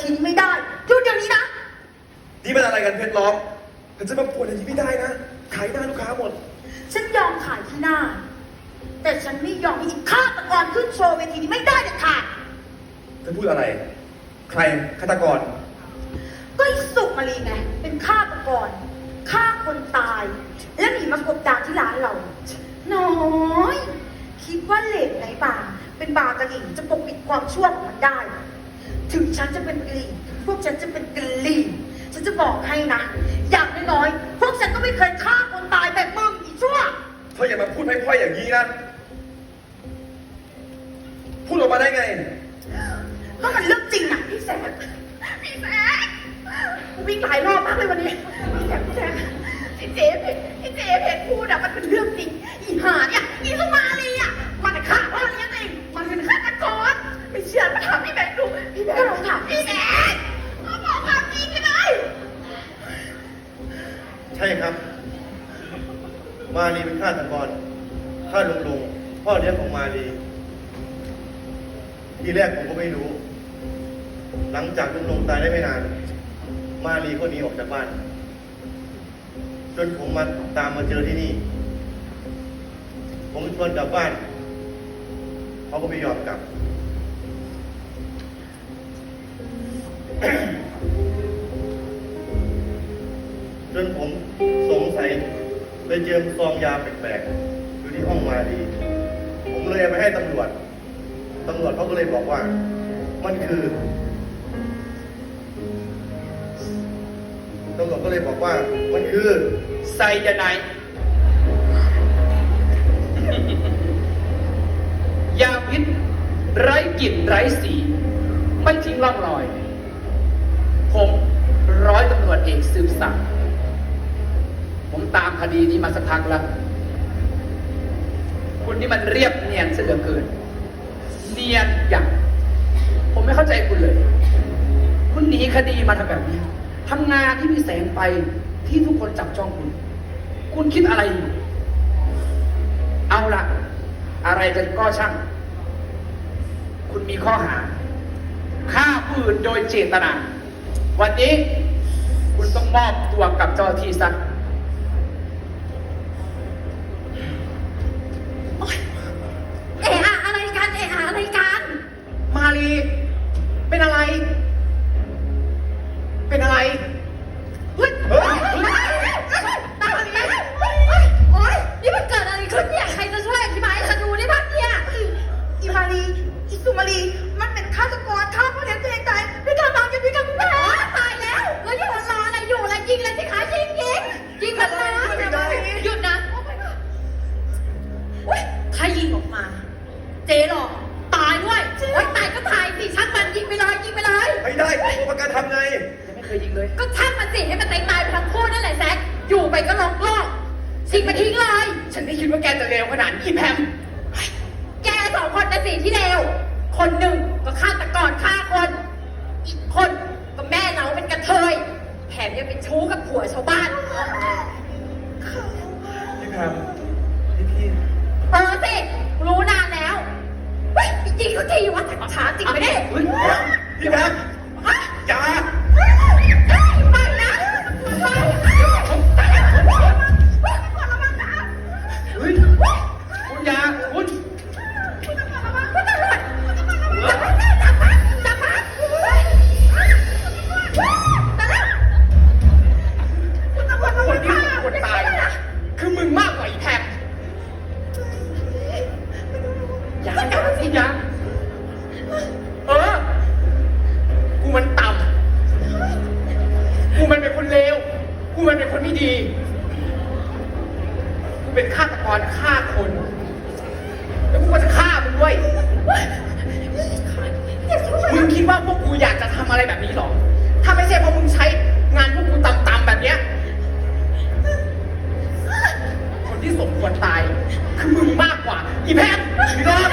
ทีนี้ไม่ได้หยุดเดี๋ยวนี้นะ นี่มันอะไรกันเพชรล้อมเธอจะมาปวดอย่างนี้ไม่ได้นะ ขายหน้าลูกค้าหมด ฉันยอมขายที่หน้า แต่ฉันไม่ยอมให้อีกฆาตกรขึ้นโชว์เวทีนี้ไม่ได้เด็ดขาดเธอพูดอะไร ใครฆาตกร ก็ไอีสุกมาลีไง เป็นฆาตกรฆ่าคนตาย แล้วหนีมากบดานที่ร้านเรา น้อย คิดว่าเหล็กในบาร์เป็นบาร์กะหรี่จะปกปิดความชั่วของมันได้ ถึงฉันจะเป็นกะหรี่พวกฉันจะเป็นกะหรี่ฉันจะบอกให้นะ อย่างน้อยๆพวกฉันก็ไม่เคยฆ่าคนตายแบบมึงอีชั่ว เธออย่ามาพูดพร่อยๆอย่างนี้นะ พูดออกมาได้ไง ก็มันเรื่องจริงนะพี่แซคพี่แซควิ่งหลายรอบมากเลยวันนี้พี่แซคพี่แซค มาลีเป็นฆาตกรฆ่าลุงลุงพ่อเลี้ยงของมาลีทีแรกผมก็ไม่รู้ หลังจากลุงลุงตายได้ไม่นาน มาลีก็หนีออกจากบ้าน จนผมมาตามมาเจอที่นี่ ผมชวนกลับบ้าน เขาก็ไม่ยอมกลับ จนผม ไปเจอซองยาแปลกๆอยู่ที่ห้องมาดี ผมเลยเอาไปให้ตำรวจตำรวจเขาก็เลยบอกว่า มันคือตำรวจก็เลยบอกว่า มันคือไซยาไนด์ยาพิษไร้กลิ่นไร้สี ไม่ทิ้งร่องรอย ผมร้อยตำรวจเอกสืบศักดิ์ คดีนี้มาสักพักแล้ว คุณนี่มันเรียบเนียนเสือเกิน เนียนอย่างผมไม่เข้าใจคุณเลย คุณหนีคดีมาทำแบบนี้ทำงานที่มีแสงไปที่ทุกคนจับจ้องคุณ คุณคิดอะไรอยู่ เอาละอะไรกันก็ช่าง คุณมีข้อหาฆ่าผู้อื่นโดยเจตนา วันนี้คุณต้องมอบตัวกับเจ้าที่ซะ เอะอะอะไรกันเอะอะอะไรกัน มาลี เป็นอะไร เป็นอะไร เฮ้ยเฮ้ยเฮ้ยตายแล้วโอ๊ยนี่มันเกิดอะไรขึ้นเนี่ย ใครจะช่วยอธิบายให้ฉันดูได้บ้างเนี่ย อีมาลีอีสุ มาลีมันเป็นฆาตกรฆ่าพ่อเลี้ยงตัวเองตายด้วยการวางยาพิษกับคุณแม่ตายแล้ว แล้วอยู่รออะไรอยู่อะไรยิงเลยสิคะยิงยิงยิงมันเลยหยุดนะเว้ยใครยิงออกมา เจ๊หรอกตายด้วยโอ๊ยตายก็ตายสิช่างมันยิงไปเลยยิงไปเลย ไม่ได้ตัวประกันทำไงยังไม่เคยยิงเลย ก็ช่างมันสิให้มันตายตายไปทั้งคู่นั่นแหละแซคอยู่ไปก็ล็อกลอกทิ้งมาทิ้งเลย ฉันไม่คิดว่าแกจะเร็วขนาดนี้แพม แกสองคนนะสิที่เลว คนหนึ่งก็ฆาตกรฆ่าคน อีกคนก็แม่เราเป็นกระเทย แถมยังเป็นชู้กับผัวชาวบ้าน พี่แพมพี่พี่เออสิรู้นานแล้วเฮ้ยจริงก็จริงว่าแต่ช้าจริงไปดิเฮ้ยพี่แพมฮะอย่าเฮ้ยไปนะไปไปเฮ้ยก่อนระวังนะเฮ้ยคุณยา ยาอย่าสิยาเออ กูมันต่ำกูมันเป็นคนเลว กูมันเป็นคนไม่ดี กูเป็นฆาตกรฆ่าคน แล้วกูก็จะฆ่ามึงด้วย มึงคิดว่าพวกกูอยากจะทำอะไรแบบนี้หรอ ควรตาย คือมึงมากกว่า อีแพทย์อีรอด